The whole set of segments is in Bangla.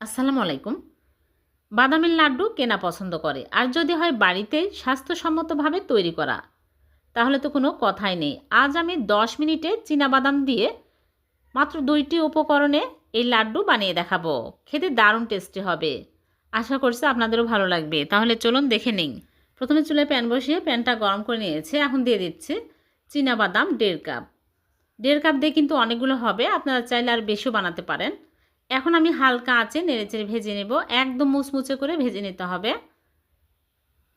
আসসালামু আলাইকুম। বাদামের লাড্ডু কেনা পছন্দ করে, আর যদি হয় বাড়িতেই স্বাস্থ্যসম্মতভাবে তৈরি করা, তাহলে তো কোনো কথাই নেই। আজ আমি 10 মিনিটে বাদাম দিয়ে মাত্র দুইটি উপকরণে এই লাড্ডু বানিয়ে দেখাবো। খেতে দারুণ টেস্টি হবে। আশা করছি আপনাদেরও ভালো লাগবে। তাহলে চলুন দেখে নিন প্রথমে চুলায় প্যান বসিয়ে প্যানটা গরম করে নিয়েছে। এখন দিয়ে দিচ্ছি বাদাম দেড় কাপ। দেড় কাপ দিয়ে কিন্তু অনেকগুলো হবে। আপনারা চাইলে আর বেশিও বানাতে পারেন। এখন আমি হালকা আঁচে নেড়েচেড়ে ভেজে নেব। একদম মুচমুচে করে ভেজে নিতে হবে।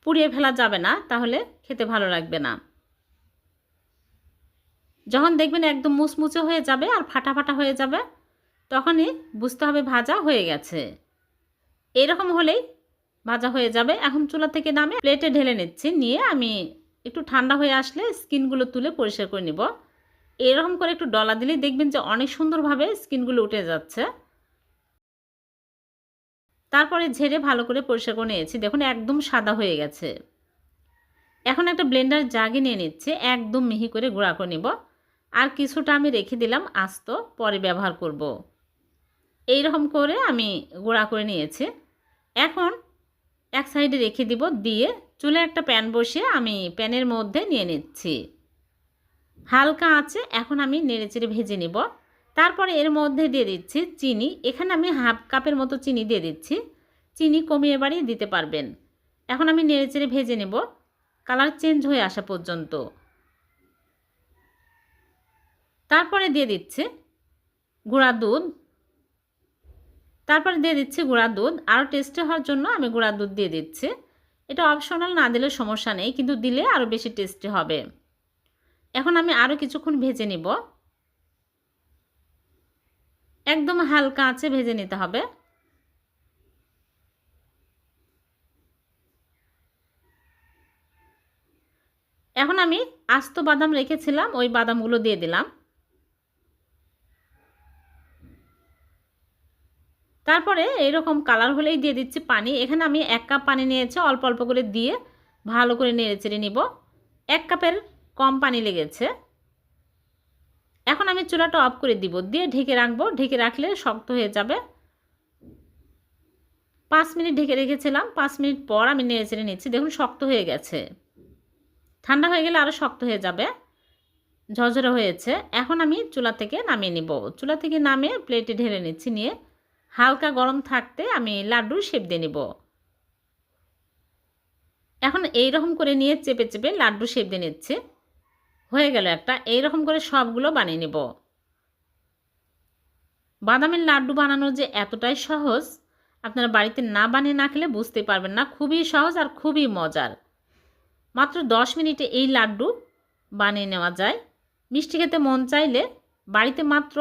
পুড়িয়ে ফেলা যাবে না, তাহলে খেতে ভালো লাগবে না। যখন দেখবেন একদম মুচমুচে হয়ে যাবে আর ফাটা ফাটা হয়ে যাবে, তখনই বুঝতে হবে ভাজা হয়ে গেছে। এরকম হলেই ভাজা হয়ে যাবে। এখন চুলা থেকে নামে প্লেটে ঢেলে নিচ্ছি। নিয়ে আমি একটু ঠান্ডা হয়ে আসলে স্কিনগুলো তুলে পরিষ্কার করে নিব। এরকম করে একটু ডলা দিলেই দেখবেন যে অনেক সুন্দরভাবে স্কিনগুলো উঠে যাচ্ছে। তারপরে ঝেড়ে ভালো করে পরিষ্কার করে নিয়েছি। দেখুন, একদম সাদা হয়ে গেছে। এখন একটা ব্লেন্ডার জাগে নিয়ে নিচ্ছে, একদম মিহি করে গুঁড়া করে নিব। আর কিছুটা আমি রেখে দিলাম আস্ত, পরে ব্যবহার করব। এই রকম করে আমি গুঁড়া করে নিয়েছি। এখন এক সাইডে রেখে দিব, দিয়ে চুলে একটা প্যান বসিয়ে আমি প্যানের মধ্যে নিয়ে নিচ্ছি। হালকা আছে এখন আমি নেড়েচেড়ে ভেজে নিব। তারপরে এর মধ্যে দিয়ে দিচ্ছি চিনি। এখানে আমি হাফ কাপের মতো চিনি দিয়ে দিচ্ছি। চিনি কমিয়ে বাড়িয়ে দিতে পারবেন। এখন আমি নেড়েচেড়ে ভেজে নেব। কালার চেঞ্জ হয়ে আসা পর্যন্ত। তারপরে দিয়ে দিচ্ছে গুঁড়া দুধ। তারপরে দিয়ে দিচ্ছি গুঁড়া দুধ। আরও টেস্টি হওয়ার জন্য আমি গুঁড়া দুধ দিয়ে দিচ্ছি। এটা অপশনাল না দিলে সমস্যা নেই, কিন্তু দিলে আরও বেশি টেস্টি হবে। এখন আমি আরও কিছুক্ষণ ভেজে নিব। একদম হালকা আঁচে ভেজে নিতে হবে। এখন আমি আস্ত বাদাম রেখেছিলাম, ওই বাদামগুলো দিয়ে দিলাম। তারপরে এইরকম কালার হলেই দিয়ে দিচ্ছি পানি। এখানে আমি এক কাপ পানি নিয়েছি, অল্প অল্প করে দিয়ে ভালো করে নেড়ে চেড়ে নিব। এক কাপের কম পানি লেগেছে। এখন আমি চুলাটা অফ করে দিব। দিয়ে ঢেকে রাখব। ঢেকে রাখলে শক্ত হয়ে যাবে। পাঁচ মিনিট ঢেকে রেখেছিলাম। পাঁচ মিনিট পর আমি নেড়ে চেড়ে নিচ্ছি। দেখুন, শক্ত হয়ে গেছে। ঠান্ডা হয়ে গেলে আরও শক্ত হয়ে যাবে। ঝরঝরে হয়েছে। এখন আমি চুলা থেকে নামিয়ে নিব। চুলা থেকে নামিয়ে প্লেটে ঢেলে নিচ্ছি। নিয়ে হালকা গরম থাকতে আমি লাড্ডুর শেপ দিয়ে নিব। এখন এই রকম করে নিয়ে চেপে চেপে লাড্ডু শেপ দিয়ে নিচ্ছে। হয়ে গেল একটা এই রকম করে সবগুলো বানিয়ে নেব। বাদামের লাড্ডু বানানো যে এতটাই সহজ, আপনারা বাড়িতে না বানিয়ে না খেলে বুঝতে পারবেন না, খুবই সহজ আর খুবই মজার। মাত্র দশ মিনিটে এই লাড্ডু বানিয়ে নেওয়া যায়। মিষ্টি খেতে মন চাইলে বাড়িতে মাত্র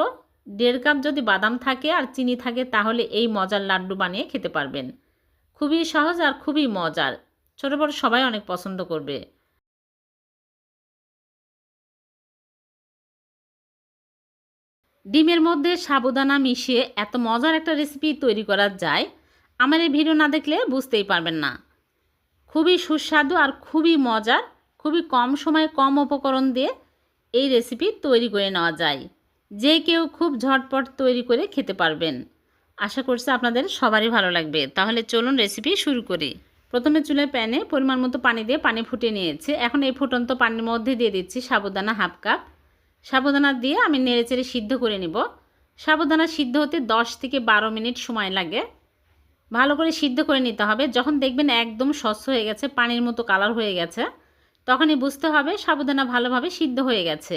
দেড় কাপ যদি বাদাম থাকে আর চিনি থাকে, তাহলে এই মজার লাড্ডু বানিয়ে খেতে পারবেন। খুবই সহজ আর খুবই মজার। ছোটো বড় সবাই অনেক পছন্দ করবে। ডিমের মধ্যে সাবুদানা মিশিয়ে এত মজার একটা রেসিপি তৈরি করা যায়, আমার এই ভিডিও না দেখলে বুঝতেই পারবেন না। খুবই সুস্বাদু আর খুবই মজার, খুবই কম সময়ে কম উপকরণ দিয়ে এই রেসিপি তৈরি করে নেওয়া যায়। যে কেউ খুব ঝটপট তৈরি করে খেতে পারবেন। আশা করছি আপনাদের সবারই ভালো লাগবে। তাহলে চলুন রেসিপি শুরু করি। প্রথমে চুলে প্যানে পরিমাণ মতো পানি দিয়ে পানি ফুটিয়ে নিয়েছে। এখন এই ফুটন্ত পানির মধ্যে দিয়ে দিচ্ছি সাবুদানা হাফ কাপ। সাবুদানা দিয়ে আমি নেড়েচেড়ে সিদ্ধ করে নিব। সাবুদানা সিদ্ধ হতে 10 থেকে বারো মিনিট সময় লাগে। ভালো করে সিদ্ধ করে নিতে হবে। যখন দেখবেন একদম স্বচ্ছ হয়ে গেছে, পানির মতো কালার হয়ে গেছে, তখনই বুঝতে হবে সাবুদানা ভালোভাবে সিদ্ধ হয়ে গেছে।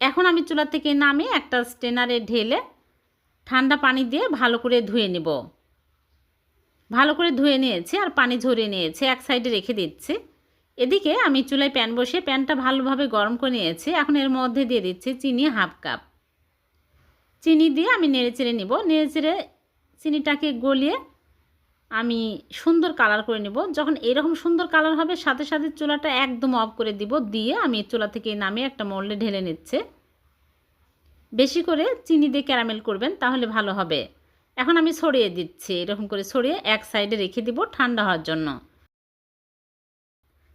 এখন আমি চুলা থেকে নামে একটা স্টেনারে ঢেলে ঠান্ডা পানি দিয়ে ভালো করে ধুয়ে নেব। ভালো করে ধুয়ে নিয়েছি আর পানি ঝরিয়ে নিয়েছি, এক সাইডে রেখে দিচ্ছি। এদিকে আমি চুলায় প্যান বসে প্যানটা ভালোভাবে গরম করে নিয়েছি। এখন এর মধ্যে দিয়ে দিচ্ছি চিনি হাফ কাপ। চিনি দিয়ে আমি নেড়ে চেড়ে নিব। নেড়ে চেড়ে চিনিটাকে গলিয়ে আমি সুন্দর কালার করে নিব। যখন এরকম সুন্দর কালার হবে, সাথে সাথে চুলাটা একদম অফ করে দিব। দিয়ে আমি চুলা থেকে নামিয়ে একটা মোল্ডে ঢেলে নিচ্ছে। বেশি করে চিনি দিয়ে ক্যারামেল করবেন, তাহলে ভালো হবে। এখন আমি ছড়িয়ে দিচ্ছি। এরকম করে ছড়িয়ে এক সাইডে রেখে দিব ঠান্ডা হওয়ার জন্য।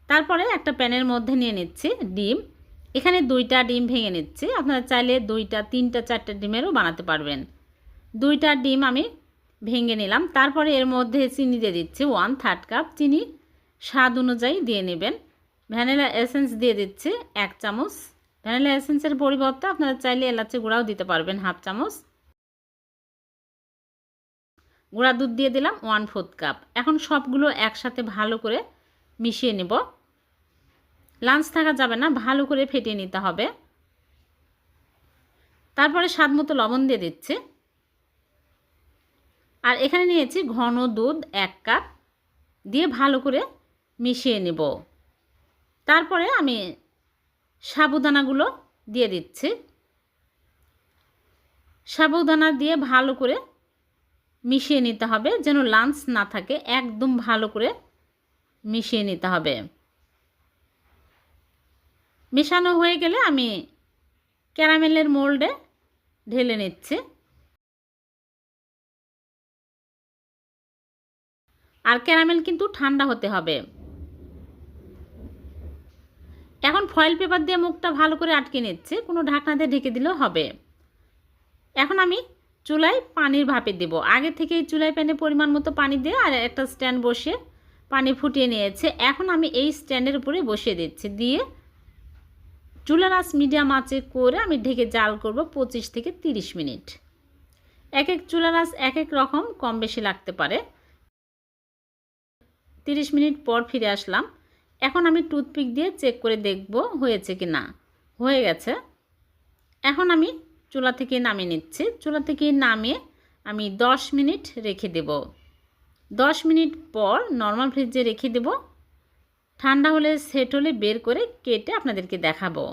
তারপরে একটা প্যানের মধ্যে নিয়ে নিচ্ছি ডিম। এখানে দুইটা ডিম ভেঙে নিচ্ছি। আপনারা চাইলে দুইটা, তিনটা, চারটে ডিমেরও বানাতে পারবেন। দুইটা ডিম আমি ভেঙে নিলাম। তারপরে এর মধ্যে চিনি দিয়ে দিচ্ছি, ওয়ান থার্ড কাপ চিনি। স্বাদ অনুযায়ী দিয়ে নেবেন। ভ্যানিলা এসেন্স দিয়ে দিচ্ছি এক চামচ। ভ্যানিলা এসেন্সের পরিবর্তে আপনারা চাইলে এলাচি গুঁড়াও দিতে পারবেন হাফ চামচ। গুঁড়া দুধ দিয়ে দিলাম ওয়ান ফোর্থ কাপ। এখন সবগুলো একসাথে ভালো করে মিশিয়ে নেব। লাঞ্চ থাকা যাবে না, ভালো করে ফেটিয়ে নিতে হবে। তারপরে স্বাদ মতো লবণ দিয়ে দিচ্ছি। আর এখানে নিয়েছি ঘন দুধ এক কাপ দিয়ে ভালো করে মিশিয়ে নেব। তারপরে আমি সাবুদানাগুলো দিয়ে দিচ্ছি। সাবুদানা দিয়ে ভালো করে মিশিয়ে নিতে হবে, যেন লাঞ্চ না থাকে, একদম ভালো করে মিশিয়ে নিতে হবে। মেশানো হয়ে গেলে আমি ক্যারামেলের মোল্ডে ঢেলে নিচ্ছি। আর ক্যারামেল কিন্তু ঠান্ডা হতে হবে। এখন ফয়েল পেপার দিয়ে মুখটা ভালো করে আটকে নিচ্ছে, কোনো ঢাকনা দিয়ে ঢেকে দিলেও হবে। এখন আমি চুলায় পানির ভাপে দেব। আগে থেকেই চুলায় প্যানে পরিমাণ মতো পানি দিয়ে আর একটা স্ট্যান্ড বসিয়ে পানি ফুটিয়ে নিয়েছে। এখন আমি এই স্ট্যান্ডের উপরে বসিয়ে দিচ্ছি। দিয়ে চুলার আঁচ মিডিয়াম আঁচে করে আমি ঢেকে জাল করব পঁচিশ থেকে তিরিশ মিনিট। এক এক চুলার আঁচ এক এক রকম কম বেশি লাগতে পারে। তিরিশ মিনিট পর ফিরে আসলাম। এখন আমি টুথপিক দিয়ে চেক করে দেখব হয়েছে কি না। হয়ে গেছে। এখন আমি চুলা থেকে নামিয়ে নিচ্ছি। চুলা থেকে নামিয়ে আমি 10 মিনিট রেখে দেব। 10 মিনিট পর নর্মাল ফ্রিজে রেখে দেব। ঠান্ডা হলে সেট হলে বের করে কেটে আপনাদেরকে দেখাবো।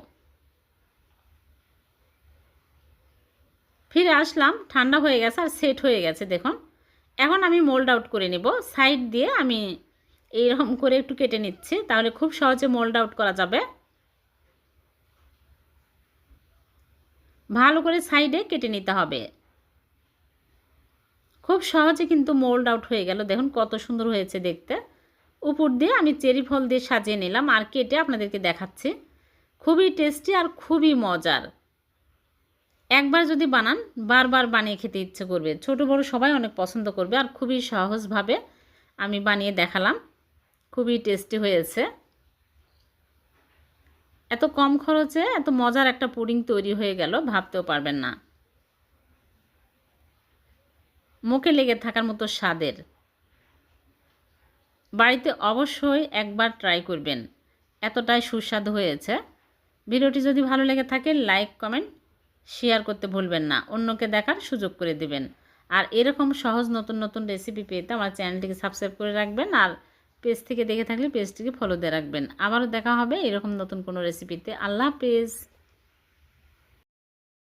ফিরে আসলাম, ঠান্ডা হয়ে গেছে আর সেট হয়ে গেছে, দেখুন। এখন আমি মোল্ড আউট করে নেব। সাইড দিয়ে আমি এইরকম করে একটু কেটে নিচ্ছি, তাহলে খুব সহজে মোল্ড আউট করা যাবে। ভালো করে সাইডে কেটে নিতে হবে। খুব সহজে কিন্তু মোল্ড আউট হয়ে গেল, দেখুন কত সুন্দর হয়েছে দেখতে। উপর দিয়ে আমি চেরি ফল দিয়ে সাজিয়ে নিলাম আর কেটে আপনাদেরকে দেখাচ্ছি। খুবই টেস্টি আর খুবই মজার। একবার যদি বানান, বারবার বানিয়ে খেতে ইচ্ছে করবে। ছোট বড় সবাই অনেক পছন্দ করবে আর খুবই সহজভাবে আমি বানিয়ে দেখালাম। খুবই টেস্টি হয়েছে। এত কম খরচে এত মজার একটা পুডিং তৈরি হয়ে গেল, ভাবতেও পারবেন না। মুখে লেগে থাকার মতো স্বাদের। বাড়িতে অবশ্যই একবার ট্রাই করবেন। এতটাই সুস্বাদু হয়েছে। ভিডিওটি যদি ভালো লেগে থাকে লাইক কমেন্ট শেয়ার করতে ভুলবেন না। অন্যকে দেখার সুযোগ করে দিবেন। আর এরকম সহজ নতুন নতুন রেসিপি পেতে আমার চ্যানেলটিকে সাবস্ক্রাইব করে রাখবেন আর পেজ থেকে দেখে থাকলে পেজটিকে ফলো দিয়ে রাখবেন। আবারও দেখা হবে এরকম নতুন কোনো রেসিপিতে আল্লাহ হাফেজ।